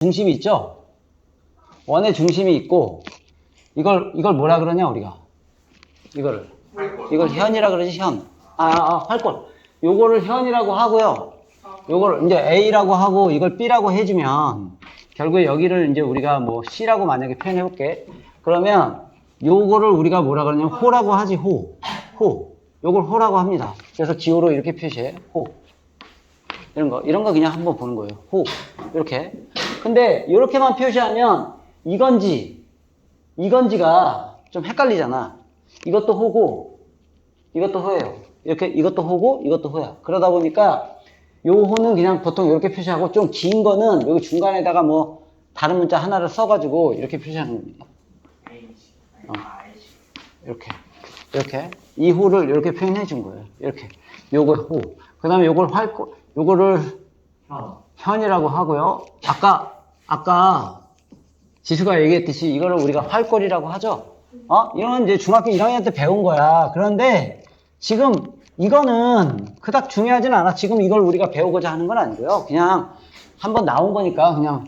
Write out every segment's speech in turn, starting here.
중심이 있죠? 원의 중심이 있고 이걸 이걸 뭐라 그러냐 우리가 이거를 이걸 현이라 그러지 현. 아, 아 활골. 요거를 현이라고 하고요. 요걸 이제 A라고 하고 이걸 B라고 해주면 결국에 여기를 이제 우리가 뭐 C라고 만약에 표현해 볼게. 그러면 요거를 우리가 뭐라 그러냐면 호라고 하지 호. 호. 요걸 호라고 합니다. 그래서 지호로 이렇게 표시해. 호. 이런 거, 이런 거 그냥 한번 보는 거예요. 호. 이렇게. 근데 이렇게만 표시하면 이건지, 이건지가 좀 헷갈리잖아. 이것도 호고, 이것도 호예요. 이렇게, 이것도 호고, 이것도 호야. 그러다 보니까 요 호는 그냥 보통 이렇게 표시하고 좀 긴 거는 여기 중간에다가 뭐 다른 문자 하나를 써가지고 이렇게 표시하는 겁니다. 어. 이렇게. 이렇게. 이 호를 이렇게 표현해 준 거예요. 이렇게. 요거 호. 그 다음에 요걸 활, 요거를 현이라고 하고요. 아까, 아까 지수가 얘기했듯이 이거를 우리가 활골이라고 하죠. 어? 이런 이제 중학교 1학년 때 배운 거야. 그런데 지금 이거는 그닥 중요하진 않아. 지금 이걸 우리가 배우고자 하는 건 아니고요. 그냥 한번 나온 거니까 그냥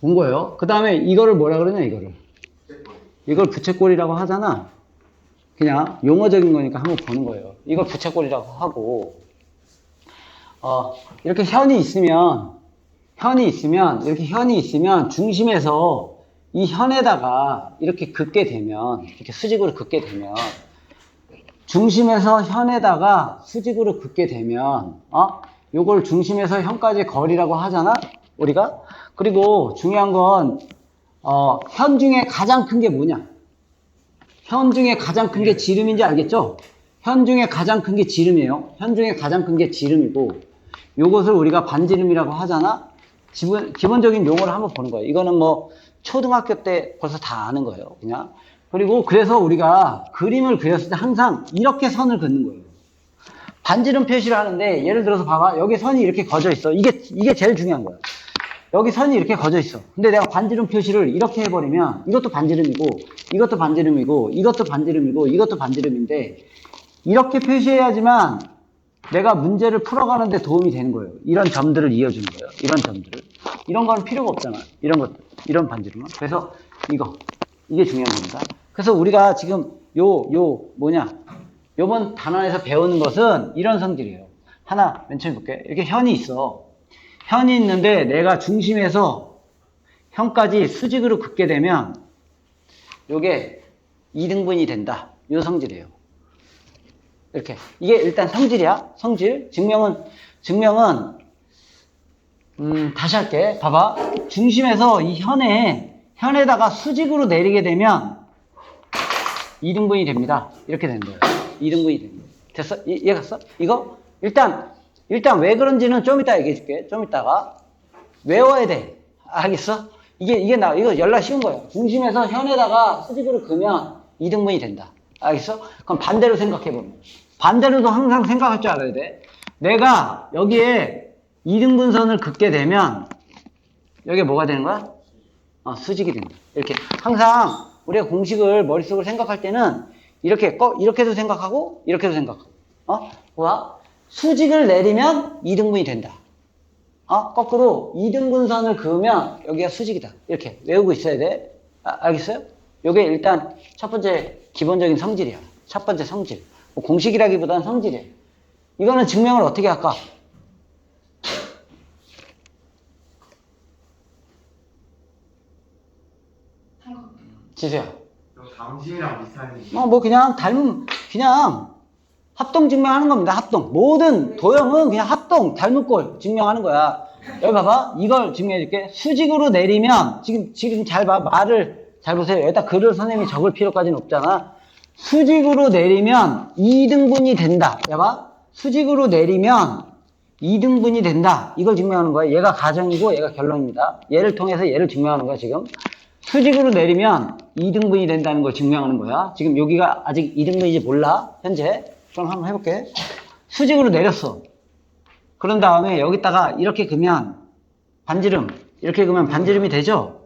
본 거예요. 그 다음에 이거를 뭐라 그러냐, 이거를. 이걸 부채꼴이라고 하잖아. 그냥 용어적인 거니까 한번 보는 거예요. 이걸 부채꼴이라고 하고, 어, 이렇게 현이 있으면, 현이 있으면, 이렇게 현이 있으면 중심에서 이 현에다가 이렇게 긋게 되면, 이렇게 수직으로 긋게 되면, 중심에서 현에다가 수직으로 긋게 되면, 어? 요걸 중심에서 현까지 거리라고 하잖아? 우리가? 그리고 중요한 건, 어, 현 중에 가장 큰 게 뭐냐? 현 중에 가장 큰 게 지름인지 알겠죠? 현 중에 가장 큰 게 지름이에요. 현 중에 가장 큰 게 지름이고, 요것을 우리가 반지름이라고 하잖아? 기본, 기본적인 용어를 한번 보는 거예요. 이거는 뭐, 초등학교 때 벌써 다 아는 거예요. 그냥. 그리고 그래서 우리가 그림을 그렸을 때 항상 이렇게 선을 긋는 거예요. 반지름 표시를 하는데, 예를 들어서 봐봐. 여기 선이 이렇게 거져 있어. 이게, 이게 제일 중요한 거야. 여기 선이 이렇게 거져 있어. 근데 내가 반지름 표시를 이렇게 해버리면 이것도 반지름이고 이것도 반지름이고 이것도 반지름이고 이것도 반지름인데 이렇게 표시해야지만 내가 문제를 풀어가는데 도움이 되는 거예요. 이런 점들을 이어주는 거예요. 이런 점들을. 이런 건 필요가 없잖아. 이런 것들. 이런 반지름은. 그래서 이거. 이게 중요한 겁니다. 그래서 우리가 지금 요, 요, 뭐냐. 요번 단원에서 배우는 것은 이런 성질이에요. 하나 맨 처음에 볼게. 이렇게 현이 있어. 현이 있는데 내가 중심에서 현까지 수직으로 긋게 되면 요게 2등분이 된다. 요 성질이에요. 이렇게. 이게 일단 성질이야. 성질. 증명은, 증명은, 음, 다시 할게. 봐봐. 중심에서 이 현에, 현에다가 수직으로 내리게 되면 2등분이 됩니다. 이렇게 되는 거예요. 2등분이 됩니다. 됐어? 이, 이해 갔어? 이거? 일단, 일단 왜 그런지는 좀 이따 얘기해 줄게. 좀 이따가. 외워야 돼. 알겠어? 이게, 이게 나, 이거 연락 쉬운 거예요. 중심에서 현에다가 수직으로 그면 2등분이 된다. 알겠어? 그럼 반대로 생각해 보면. 반대로도 항상 생각할 줄 알아야 돼. 내가 여기에 2등분선을 긋게 되면, 여기에 뭐가 되는 거야? 어, 수직이 된다. 이렇게. 항상 우리가 공식을 머릿속으로 생각할 때는 이렇게, 꺼, 이렇게도 생각하고, 이렇게도 생각하고. 어? 뭐야? 수직을 내리면 2등분이 된다. 어? 거꾸로 2등분선을 그으면 여기가 수직이다. 이렇게 외우고 있어야 돼. 아, 알겠어요? 요게 일단 첫 번째 기본적인 성질이야. 첫 번째 성질. 뭐 공식이라기보다는 성질이에요. 이거는 증명을 어떻게 할까? 지수야. 당신이랑 비슷한. 어, 뭐 그냥 닮은, 그냥 합동 증명하는 겁니다. 합동. 모든 도형은 그냥 합동, 닮은 꼴 증명하는 거야. 여기 봐봐. 이걸 증명해 줄게. 수직으로 내리면, 지금, 지금 잘 봐. 말을 잘 보세요. 여기다 글을 선생님이 적을 필요까지는 없잖아. 수직으로 내리면 2등분이 된다. 봐봐. 수직으로 내리면 2등분이 된다. 이걸 증명하는 거야. 얘가 가정이고 얘가 결론입니다. 얘를 통해서 얘를 증명하는 거야, 지금. 수직으로 내리면 2등분이 된다는 걸 증명하는 거야. 지금 여기가 아직 2등분인지 몰라. 현재. 그럼 한번 해볼게. 수직으로 내렸어. 그런 다음에 여기다가 이렇게 그면 반지름. 이렇게 그면 반지름이 되죠?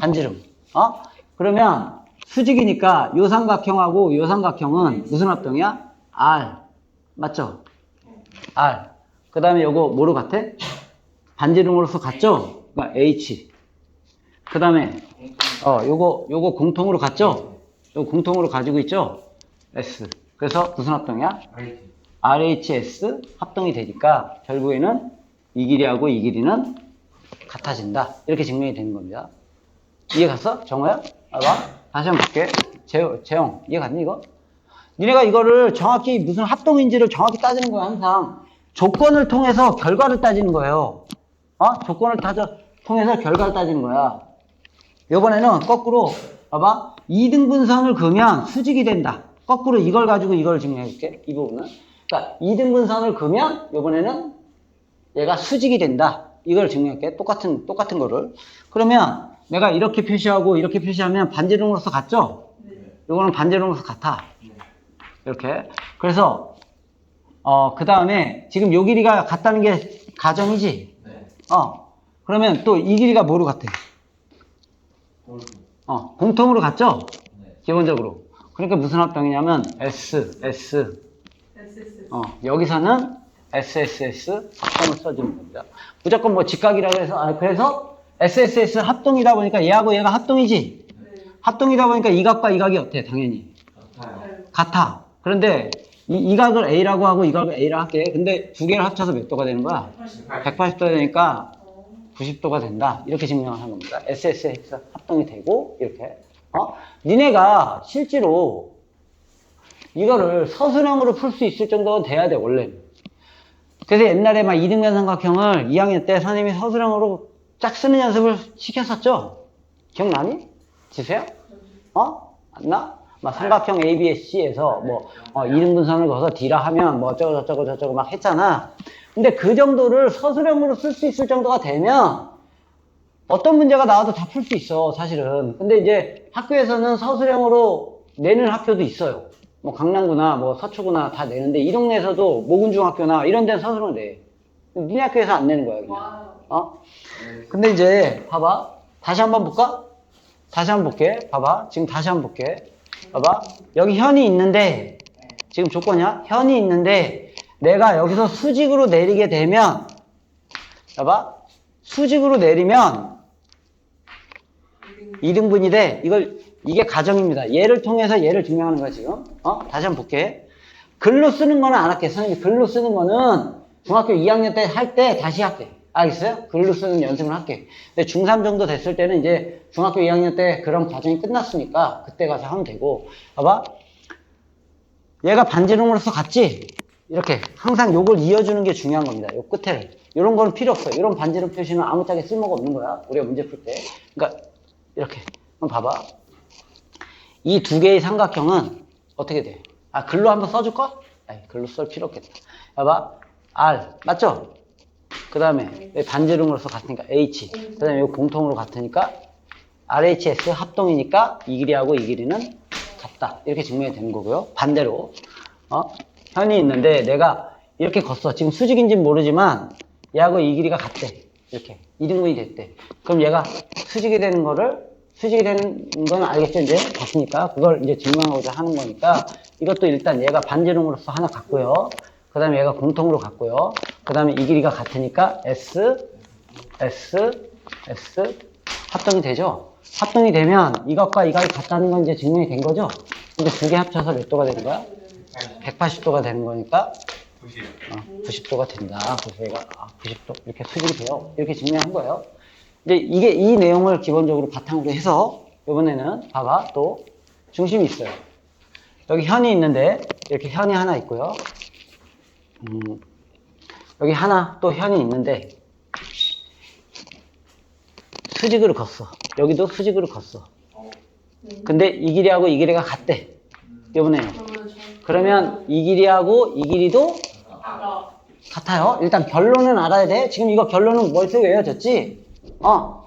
반지름. 어? 그러면 수직이니까 요 삼각형하고 요 삼각형은 무슨 합동이야? R. 맞죠? R. 그 다음에 요거 뭐로 같아? 반지름으로서 같죠? 그러니까 H. 그 다음에, 어, 요거, 요거 공통으로 갔죠? 요거 공통으로 가지고 있죠? S. 그래서 무슨 합동이야? RHS 합동이 되니까 결국에는 이 길이하고 이 길이는 같아진다. 이렇게 증명이 되는 겁니다. 이해 갔어? 정호야? 봐봐. 다시 한번 볼게. 재영, 재영, 이해 갔니, 이거? 니네가 이거를 정확히 무슨 합동인지를 정확히 따지는 거야, 항상. 조건을 통해서 결과를 따지는 거예요. 어? 조건을 따져, 통해서 결과를 따지는 거야. 요번에는 거꾸로, 봐봐. 2등분선을 그으면 수직이 된다. 거꾸로 이걸 가지고 이걸 증명해 줄게. 이 부분은. 그러니까 2등분선을 그으면 요번에는 얘가 수직이 된다. 이걸 증명할게. 똑같은, 똑같은 거를. 그러면 내가 이렇게 표시하고 이렇게 표시하면 반지름으로서 같죠? 요거는 반지름으로서 같아. 이렇게. 그래서, 어, 그 다음에 지금 요 길이가 같다는 게 가정이지? 네. 어. 그러면 또 이 길이가 뭐로 같아? 어, 공통으로 같죠? 네. 기본적으로. 그러니까 무슨 합동이냐면 S, S, SSS. 어, 여기서는 SSS 합동을 써주는 겁니다. 무조건 뭐 직각이라고 해서, 아, 그래서 SSS 합동이다 보니까 얘하고 얘가 합동이지? 네. 합동이다 보니까 이 각과 이 각이 어때? 당연히. 같아. 그런데 이, 이 각을 A라고 하고 이 각을 A라 할게. 근데 두 개를 합쳐서 몇 도가 되는 거야? 180도가 되니까 90도가 된다. 이렇게 증명을 한 겁니다. SSX 합동이 되고, 이렇게. 어? 니네가 실제로 이거를 서술형으로 풀 수 있을 정도는 돼야 돼, 원래는. 그래서 옛날에 막 이등변 삼각형을 2학년 때 선생님이 서술형으로 짝 쓰는 연습을 시켰었죠? 기억나니? 지수야? 어? 안 나? 막 삼각형 ABSC에서 뭐, 어, 이등분선을 그어서 D라 하면 뭐 어쩌고 저쩌고 저쩌고 막 했잖아. 근데 그 정도를 서술형으로 쓸 수 있을 정도가 되면 어떤 문제가 나와도 다 풀 수 있어, 사실은. 근데 이제 학교에서는 서술형으로 내는 학교도 있어요. 뭐 강남구나 뭐 서초구나 다 내는데 이 동네에서도 모군중학교나 이런 데는 서술형 내. 니네 학교에서 안 내는 거야, 그냥. 어? 근데 이제 봐봐. 다시 한번 볼까? 다시 한번 볼게. 봐봐. 지금 다시 한번 볼게. 봐봐. 여기 현이 있는데 지금 조건이야? 현이 있는데 내가 여기서 수직으로 내리게 되면 봐봐. 수직으로 내리면 2등분이 돼. 이걸 이게 가정입니다. 얘를 통해서 얘를 증명하는 거야, 지금. 어? 다시 한번 볼게. 글로 쓰는 거는. 선생님이 글로 쓰는 거는 중학교 2학년 때 할 때 다시 할게. 알겠어요? 글로 쓰는 연습을 할게. 근데 중3 정도 됐을 때는 이제 중학교 2학년 때 그런 과정이 끝났으니까 그때 가서 하면 되고. 봐봐. 얘가 반지름으로서 같지? 이렇게 항상 요걸 이어주는 게 중요한 겁니다. 요 끝에를. 요런 거는 필요 없어요. 이런 반지름 표시는 아무짝에 쓸모가 없는 거야. 우리가 문제 풀 때. 그러니까 이렇게. 한번 봐봐. 이 두 개의 삼각형은 어떻게 돼? 아, 글로 한번 써줄까? 아이, 글로 쓸 필요 없겠다. 봐봐. R. 맞죠? 그 다음에 반지름으로서 같으니까 H. 그 다음에 이 공통으로 같으니까 RHS 합동이니까 이 길이하고 이 길이는 같다. 이렇게 증명이 되는 거고요. 반대로. 어? 현이 있는데 내가 이렇게 걷어. 지금 수직인지는 모르지만 얘하고 이 길이가 같대. 이렇게. 2등분이 됐대. 그럼 얘가 수직이 되는 거를 수직이 되는 건 알겠죠? 이제 같으니까. 그걸 이제 증명하고자 하는 거니까 이것도 일단 얘가 반지름으로서 하나 같고요. 그 다음에 얘가 공통으로 같고요. 그 다음에 이 길이가 같으니까 S, S, S 합동이 되죠? 합동이 되면 이것과 이것이 같다는 건 이제 증명이 된 거죠? 근데 두 개 합쳐서 몇 도가 되는 거야? 180도가 되는 거니까 90. 어, 90도가 된다. 그래서 얘가 아, 90도 이렇게 수직이 돼요. 이렇게 증명한 거예요. 이제 이게 이 내용을 기본적으로 바탕으로 해서 이번에는 봐봐 또 중심이 있어요. 여기 현이 있는데 이렇게 현이 하나 있고요. 음, 여기 하나 또 현이 있는데 수직으로 걷어. 여기도 수직으로 걷어. 근데 이 길이하고 이 길이가 같대. 이번에는. 그러면 이 길이하고 이 길이도. 같아요. 일단 결론은 알아야 돼. 지금 이거 결론은 머릿속에 외워졌지? 어.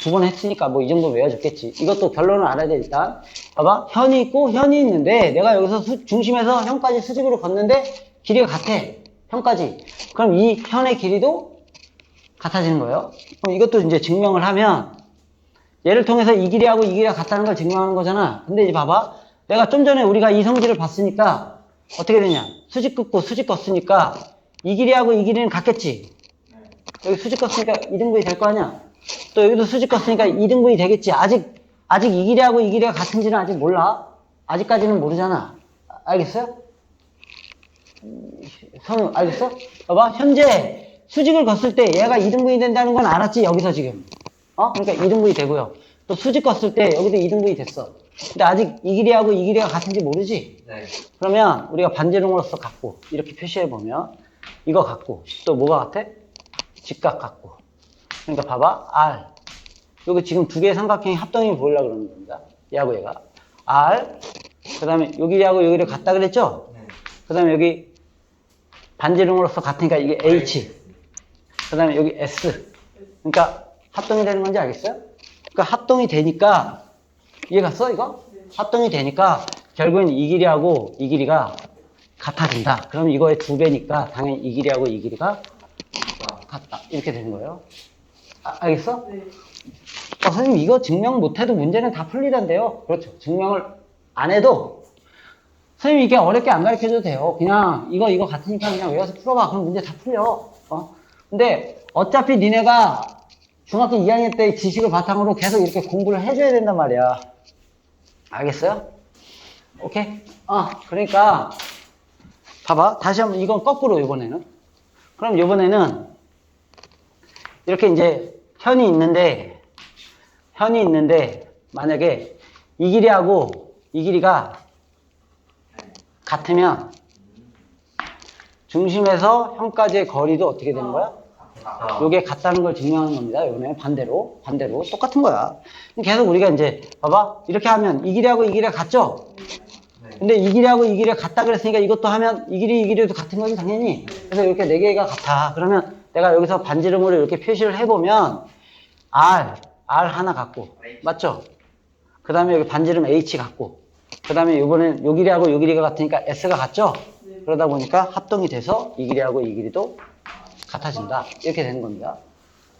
두 번 했으니까 뭐 이 정도 외워졌겠지. 이것도 결론을 알아야 돼, 일단. 봐봐. 현이 있고 현이 있는데 내가 여기서 수- 중심에서 현까지 수직으로 걷는데 길이가 같아. 현까지. 그럼 이 현의 길이도 같아지는 거예요. 그럼 이것도 이제 증명을 하면 얘를 통해서 이 길이하고 이 길이가 같다는 걸 증명하는 거잖아. 근데 이제 봐봐. 내가 좀 전에 우리가 이 성질을 봤으니까 어떻게 되냐. 수직 긋고 수직 걷으니까 이 길이하고 이 길이는 같겠지. 여기 수직 걷으니까 이등분이 될 거 아니야. 또 여기도 수직 껐으니까 2등분이 되겠지. 아직, 아직 이 길이하고 이 길이가 같은지는 아직 몰라. 아직까지는 모르잖아. 아, 알겠어요? 선우, 알겠어? 봐봐. 현재 수직을 걷을 때 얘가 2등분이 된다는 건 알았지, 여기서 지금. 어? 그러니까 2등분이 되고요. 또 수직 걷을 때 여기도 2등분이 됐어. 근데 아직 이 길이하고 이 길이가 같은지 모르지? 네. 그러면 우리가 반지름으로서 갖고 이렇게 표시해 보면 이거 갖고 또 뭐가 같아? 직각 갖고 그러니까 봐봐 R 여기 지금 두 개의 삼각형이 합동이 보이려고 그러는 겁니다 얘하고 얘가 R 그 다음에 여기하고 여기를 같다 그랬죠? 네. 그 다음에 여기 반지름으로서 같으니까 이게 H 그 다음에 여기 S 그러니까 합동이 되는 건지 알겠어요? 그러니까 합동이 되니까 이해 갔어 이거? 합동이 되니까 결국엔 이 길이하고 이 길이가 같아진다. 그럼 이거의 두 배니까 당연히 이 길이하고 이 길이가 같다. 이렇게 되는 거예요. 아, 알겠어? 네. 어, 선생님 이거 증명 못해도 문제는 다 풀리던데요. 그렇죠. 증명을 안 해도 선생님 이게 어렵게 안 가르쳐줘도 돼요. 그냥 이거 이거 같으니까 그냥 외워서 풀어봐. 그럼 문제 다 풀려. 어? 근데 어차피 니네가 중학교 2학년 때 지식을 바탕으로 계속 이렇게 공부를 해줘야 된단 말이야. 알겠어요? 오케이? 어, 그러니까 봐봐. 다시 한번 이건 거꾸로 이번에는. 그럼 이번에는 이렇게 이제 현이 있는데 현이 있는데 만약에 이 길이하고 이 길이가 같으면 중심에서 현까지의 거리도 어떻게 되는 거야? 아. 요게 같다는 걸 증명하는 겁니다. 요거는 반대로 반대로 똑같은 거야. 계속 우리가 이제 봐봐 이렇게 하면 이 길이하고 이 길이가 같죠? 네. 근데 이 길이하고 이 길이가 같다 그랬으니까 이것도 하면 이 길이 이 길이도 같은 거지 당연히. 그래서 이렇게 네 개가 같아. 그러면 내가 여기서 반지름으로 이렇게 표시를 해보면 R R 하나 갖고 맞죠? 그 다음에 여기 반지름 H 갖고 그 다음에 이번엔 요 길이하고 요 길이가 같으니까 S가 같죠? 네. 그러다 보니까 합동이 돼서 이 길이하고 이 길이도 같아진다. 이렇게 되는 겁니다.